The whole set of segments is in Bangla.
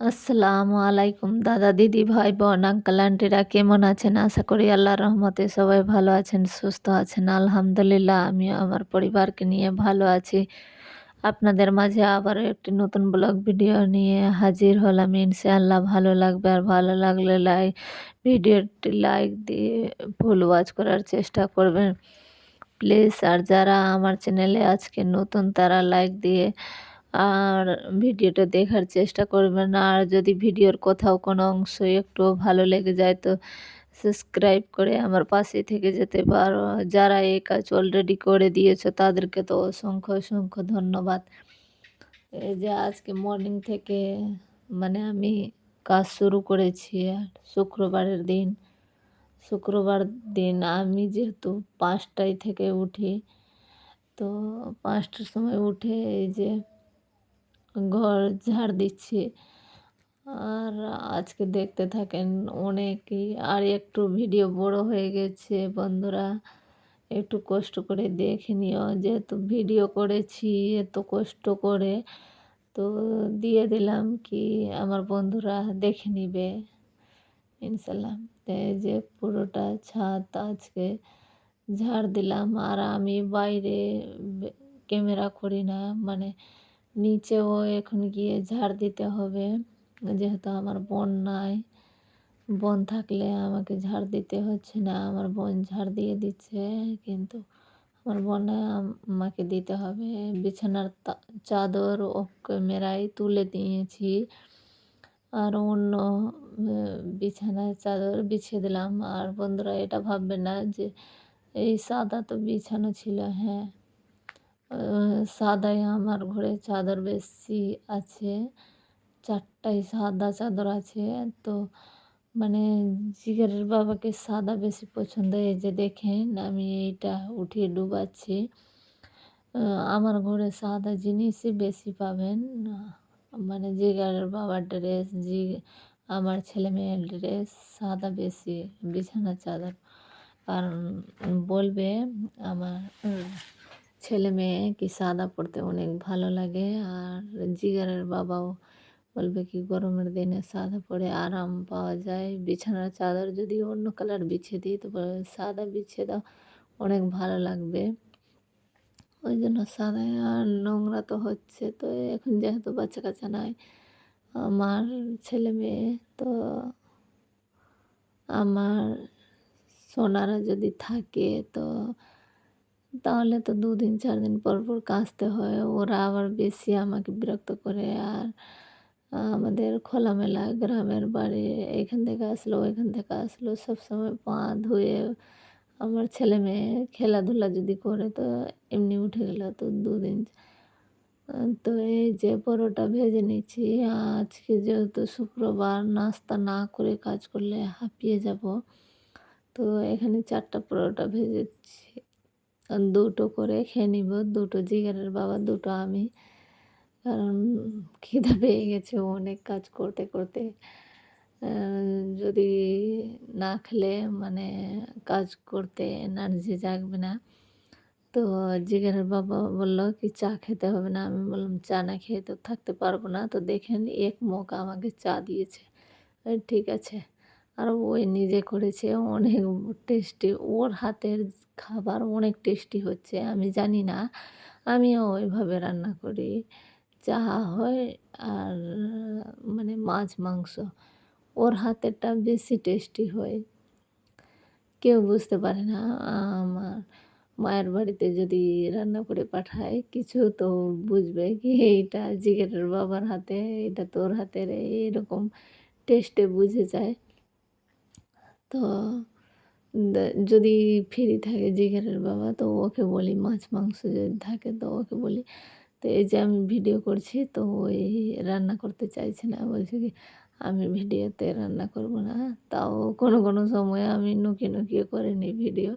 আসসালামু আলাইকুম, দাদা, দিদি, ভাই, বোন আঙ্কেল আন্টিরা কেমন আছেন? আশা করি আল্লাহর রহমতে সবাই ভালো আছেন, সুস্থ আছেন। আলহামদুলিল্লাহ, আমিও আমার পরিবারকে নিয়ে ভালো আছি। আপনাদের মাঝে আবারও একটি নতুন ব্লগ ভিডিও নিয়ে হাজির হলাম। ইনশাআল্লাহ ভালো লাগবে আর ভালো লাগলে লাইক ভিডিওটি লাইক দিয়ে ফুল ওয়াচ করার চেষ্টা করবেন। প্লিজ, আর যারা আমার চ্যানেলে আজকে নতুন, তারা লাইক দিয়ে আর ভিডিওটা দেখার চেষ্টা করবেন। আর যদি ভিডিওর কোথাও কোনো অংশ একটু ভালো লেগে যায়, তো সাবস্ক্রাইব করে আমার পাশে থেকে যেতে পারো। যারা এই কাজ অলরেডি করে দিয়েছ, তাদেরকে তো অসংখ্য অসংখ্য ধন্যবাদ। এই যে আজকে মর্নিং থেকে মানে আমি কাজ শুরু করেছি আর শুক্রবারের দিন। শুক্রবার দিন আমি যেহেতু পাঁচটায় থেকে উঠি, তো পাঁচটার সময় উঠে এই যে ঘর ঝাড় দিচ্ছি। আর আজকে দেখতে থাকেন অনেকই। আর একটু ভিডিও বড় হয়ে গেছে বন্ধুরা। একটু কষ্ট করে দেখে নিও, যেহেতু ভিডিও করেছি, এত কষ্ট করে। তো দিয়ে দিলাম কি আমার বন্ধুরা দেখে নিবে। ইনশাল্লাহ এই যে পুরোটা ছাদ আজকে ঝাড় দিলাম। আর আমি বাইরে ক্যামেরা করি না। মানে নিচেও এখন গিয়ে ঝাড় দিতে হবে। যেহেতু আমার বোন নাই, বোন থাকলে আমাকে ঝাড় দিতে হচ্ছে না। আমার বোন ঝাড় দিয়ে দিচ্ছে, কিন্তু আমার বোনে আমাকে দিতে হবে। বিছানার চাদর ওকে মেরাই তুলে দিয়েছি। আর অন্য বিছানায় চাদর বিছিয়ে দিলাম। আর বন্ধুরা এটা ভাববে না যে, এই সাদা তো বিছানো ছিল হ্যাঁ। সাদাই আমার ঘরে চাদর বেশি আছে, চারটাই সাদা চাদর আছে। তো মানে জিগারের বাবাকে সাদা বেশি পছন্দ, এই যে দেখেন আমি এইটা উঠিয়ে ডুবাচ্ছি। আমার ঘরে সাদা জিনিসই বেশি পাবেন মানে জিগারের বাবার ড্রেস, জি, আমার ছেলে মেয়ের ড্রেস, সাদা বেশি বিছানা চাদর। কারণ বলবে আমার ছেলে মেয়ে কি সাদা পড়তে অনেক ভালো লাগে? আর জিগারের বাবাও বলবে কি গরমের দিনে সাদা পরে আরাম পাওয়া যায়। বিছানার চাদর যদি অন্য কালার বিছিয়ে দিই, তো সাদা বিছিয়ে দাও, অনেক ভালো লাগবে। ওই জন্য সাদা আর নোংরা তো হচ্ছে। তো এখন যেহেতু বাচ্চা কাচ্চা নাই, আমার ছেলে মেয়ে, তো আমার সোনারা যদি থাকে, তো তাহলে তো দুদিন চার দিন পর পর কাচতে হয়। ওরা আবার বেশি আমাকে বিরক্ত করে। আর আমাদের খোলামেলা গ্রামের বাড়ি, এখান থেকে আসলো, ওইখান থেকে আসলো। সবসময় পা ধুয়ে আমার ছেলে মেয়ে খেলাধুলা যদি করে, তো এমনি উঠে গেল তো দুদিন। তো এই যে পরোটা ভেজে নিচ্ছি। আজকে যেহেতু শুক্রবার, নাস্তা না করে কাজ করলে হাঁপিয়ে যাব। তো এখানে চারটা পরোটা ভেজেছি। দুটো করে খেয়ে নিব, দুটো জিগারের বাবা, দুটো আমি। কারণ খিদা পেয়ে গেছে অনেক কাজ করতে করতে। যদি না খেলে মানে কাজ করতে এনার্জি জাগবে না। তো জিগারের বাবা বলল কি, চা খেতে হবে না। আমি বললাম, চা না খেয়ে তো থাকতে পারব না। তো দেখেন, এক মুখ আমাকে চা দিয়েছে। ঠিক আছে। আর ওই নিজে করেছে অনেক টেস্টি ওর হাতের খাবার অনেক টেস্টি হচ্ছে, আমি জানি না। আমিও ওইভাবে রান্না করি। চা হয় আর মানে মাছ, মাংস, ওর হাতেরটা বেশি টেস্টি হয়। কেউ বুঝতে পারে না, আমার মায়ের বাড়িতে যদি রান্না করে পাঠায়, কিছু তো বুঝবে কি এইটা জিগেরের বাবার হাতে, এটা তোর হাতের, এইরকম টেস্টে বুঝে যায়। তো যদি ফ্রি থাকে জিগারের বাবা, তো ওকে বলি মাছ, মাংস যদি থাকে তো ওকে বলি। তো এই যে আমি ভিডিও করছি, তো ওই রান্না করতে চাইছে না, বলছে কি, আমি ভিডিওতে রান্না করব না। তাও কোনো কোনো সময় আমি নুকিয়ে নুকিয়ে করে নিই ভিডিও।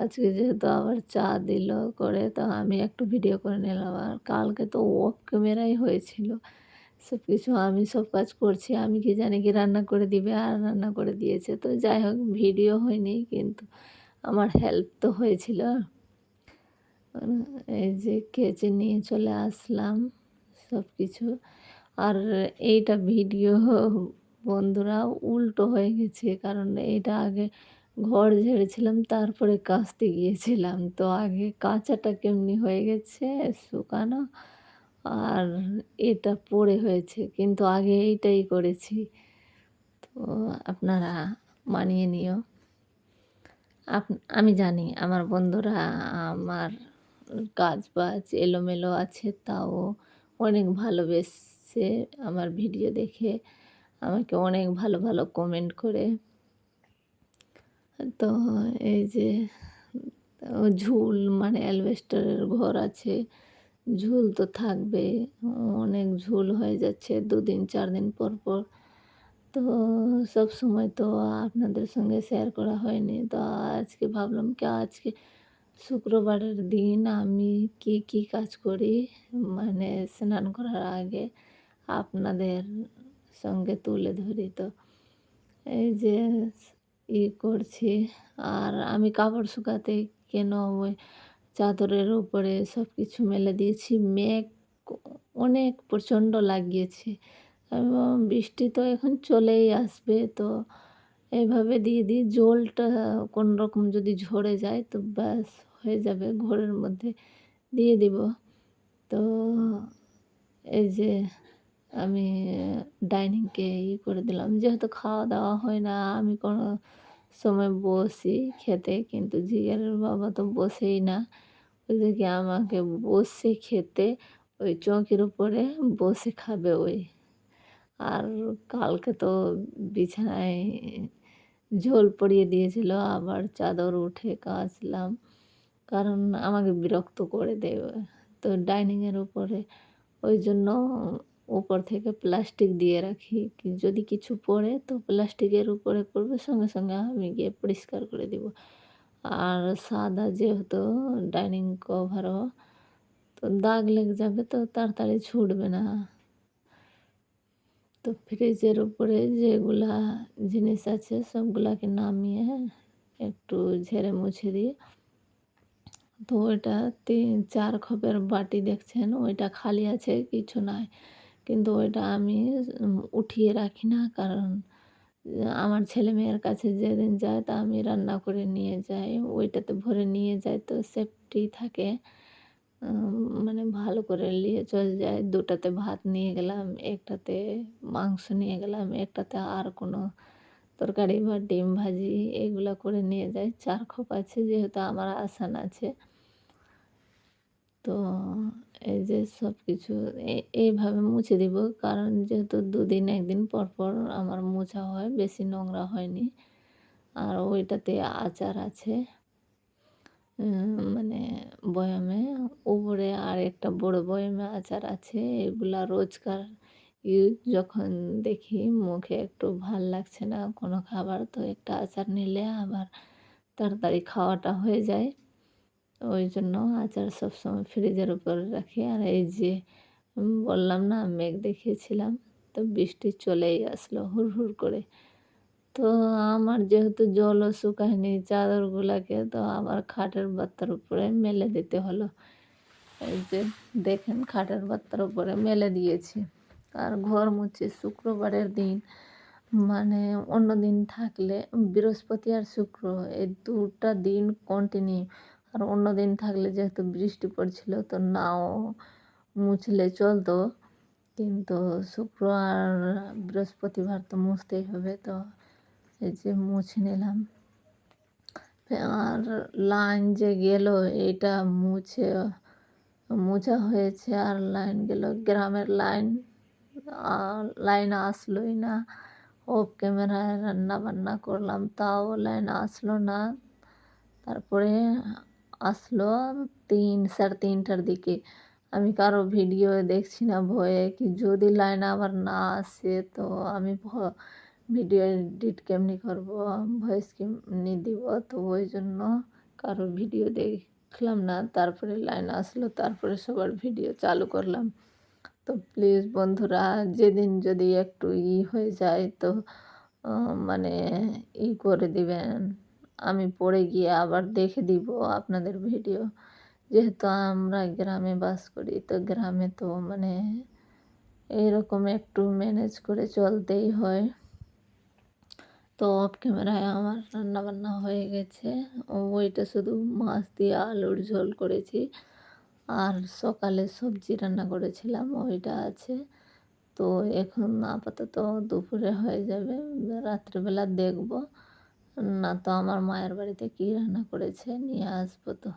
আজকে যেহেতু আবার চা দিল করে, তো আমি একটু ভিডিও করে নিলাম। আর কালকে তো অফ ক্যামেরাই হয়েছিল। সব কিছু আমি সব কাজ করছি, আমি কি জানি কি রান্না করে দিবে, আর রান্না করে দিয়েছে। তো যাই হোক, ভিডিও হয়নি কিন্তু আমার হেল্প তো হয়েছিল। এই যে কেচে নিয়ে চলে আসলাম সব কিছু আর এইটা ভিডিও বন্ধুরা উল্টো হয়ে গেছে, কারণ এইটা আগে ঘর ঝেড়েছিলাম, তারপরে কাচতে গিয়েছিলাম। তো আগে কাঁচাটা কেমনি হয়ে গেছে, শুকানো। আর এটা পড়ে হয়েছে, কিন্তু আগে এইটাই করেছি। তো আপনারা মানিয়ে নিও। আমি জানি আমার বন্ধুরা আমার কাজ বাজ এলোমেলো আছে, তাও অনেক ভালোবেসে আমার ভিডিও দেখে, আমাকে অনেক ভালো ভালো কমেন্ট করে। তো এই যে ঝুল মানে অ্যালবেস্টারের ঘর আছে ঝুল তো থাকবে, অনেক ঝুল হয়ে যাচ্ছে দুদিন, চার দিন পর পর। তো সব সময় তো আপনাদের সঙ্গে শেয়ার করা হয়নি। তো আজকে ভাবলাম কি, আজকে শুক্রবারের দিন আমি কি কি কাজ করি? মানে স্নান করার আগে আপনাদের সঙ্গে তুলে ধরি তো। এই যে ই করছি, আর আমি কাপড় শুকাতে কেন ওই চাদরের উপরে সব কিছু মেলে দিয়েছি। মেঘ অনেক প্রচণ্ড লাগিয়েছে এবং বৃষ্টি তো এখন চলেই আসবে, তো এইভাবে দিয়ে দিই জলটা কোনো রকম যদি ঝরে যায় তো ব্যাস হয়ে যাবে ঘরের মধ্যে দিয়ে দিব। তো এই যে আমি ডাইনিংকে ই করে দিলাম, যেহেতু খাওয়া দাওয়া হয় না, আমি কোনো সময় বসি খেতে, কিন্তু জিগারের বাবা তো বসেই না। ওই আমাকে বসে খেতে ওই চৌকির উপরে বসে খাবে ওই। আর কালকে তো বিছানায় ঝোল পড়িয়ে দিয়েছিল, আবার চাদর উঠে কাচলাম, কারণ আমাকে বিরক্ত করে দেবে। তো ডাইনিংয়ের উপরে, ওই জন্য উপর থেকে প্লাস্টিক দিয়ে রাখি। যদি কিছু পড়ে তো প্লাস্টিকের উপরে পড়বে, সঙ্গে সঙ্গে আমি গিয়ে পরিষ্কার করে দিব। আর সাদা যেহেতু ডাইনিং কভারও, তো দাগ লেগে যাবে তো তাড়াতাড়ি ছুটবে না। তো ফ্রিজের উপরে যেগুলা জিনিস আছে সবগুলাকে নামিয়ে একটু ঝেড়ে মুছে দিয়ে, তো ওইটা তিন, চার খপের বাটি দেখছেন, ওইটা খালি আছে, কিছু নাই। কিন্তু ওইটা আমি উঠিয়ে রাখি না, কারণ আমার ছেলে মেয়ের কাছে যেদিন যায় তা আমি রান্না করে নিয়ে যাই। ওইটাতে ভরে নিয়ে যাই তো সেফটি থাকে। মানে ভালো করে নিয়ে চলে যায় দুটাতে ভাত নিয়ে গেলাম, একটাতে মাংস নিয়ে গেলাম, একটাতে আর কোনো তরকারি বা ডিম ভাজি এগুলো করে নিয়ে যাই। চার খোপ আছে যেহেতু আমার আসান আছে। তো এই যে সব কিছু এইভাবে মুছে দিব। কারণ যেহেতু দুদিন, একদিন পর পর আমার মোছা হয়, বেশি নোংরা হয়নি। আর ওইটাতে আচার আছে মানে বয়ামে। উপরে আর একটা বড় বয়ামে আচার আছে, এগুলা রোজকার ইউজ। যখন দেখি মুখে একটু ভালো লাগছে না কোনো খাবার, তো একটা আচার নিলে আবার তাড়াতাড়ি খাওয়াটা হয়ে যায়। ওই জন্য আচার সবসময় ফ্রিজের উপরে রাখি। আর এই যে বললাম না, মেঘ দেখিয়েছিলাম, তো বৃষ্টি চলেই আসলো হুড় হুড় করে। তো আমার যেহেতু জলও শুকায়নি চাদরগুলোকে, তো আবার খাটের বাত্তার উপরে মেলে দিতে হলো। এই যে, দেখেন খাটের বাত্তার উপরে মেলে দিয়েছি। আর ঘর মুছে শুক্রবারের দিন মানে অন্য দিন থাকলে বৃহস্পতি আর শুক্র, এই দুটা দিন কন্টিনিউ আর অন্য দিন থাকলে যেহেতু বৃষ্টি পড়ছিল, তো নাও মুছলে চলতো। কিন্তু শুক্র আর বৃহস্পতিবার তো মুছতেই হবে, তো এই যে মুছে নিলাম। আর লাইন যে গেল এটা মুছে, মোছা হয়েছে। আর লাইন গেল, গ্রামের লাইন লাইন আসলোই না। অফ ক্যামেরায় রান্না বান্না করলাম, তাও লাইন আসলো না। তারপরে আসলো তিন, সাড়ে তিনটার দিকে। আমি কারও ভিডিও দেখছি না, ভয়ে কি যদি লাইন আবার না আসে তো আমি ভিডিও এডিট কেমনি করব? ভয়েস কেমনি দিব? তো ওই জন্য কারও ভিডিও দেখলাম না। তারপরে লাইন আসলো, তারপরে সবার ভিডিও চালু করলাম। তো প্লিজ বন্ধুরা, যেদিন যদি একটু ই হয়ে যায় তো মানে ই করে দিবেন। আমি পড়ে গিয়ে আবার দেখে দিব আপনাদের ভিডিও। যেহেতু আমরা গ্রামে বাস করি, তো গ্রামে তো মানে এইরকম একটু ম্যানেজ করে চলতেই হয়। তো অফ ক্যামেরায় আমার রান্নাবান্না হয়ে গেছে। ওইটা শুধু মাছ দিয়ে আলুর ঝোল করেছি। আর সকালে সবজি রান্না করেছিলাম, ওইটা আছে। তো এখন আপাতত দুপুরে হয়ে যাবে, রাত্রিবেলা দেখব। না তো আমার মায়ের বাড়িতে কী রান্না করেছে? নিয়ে আসব তো।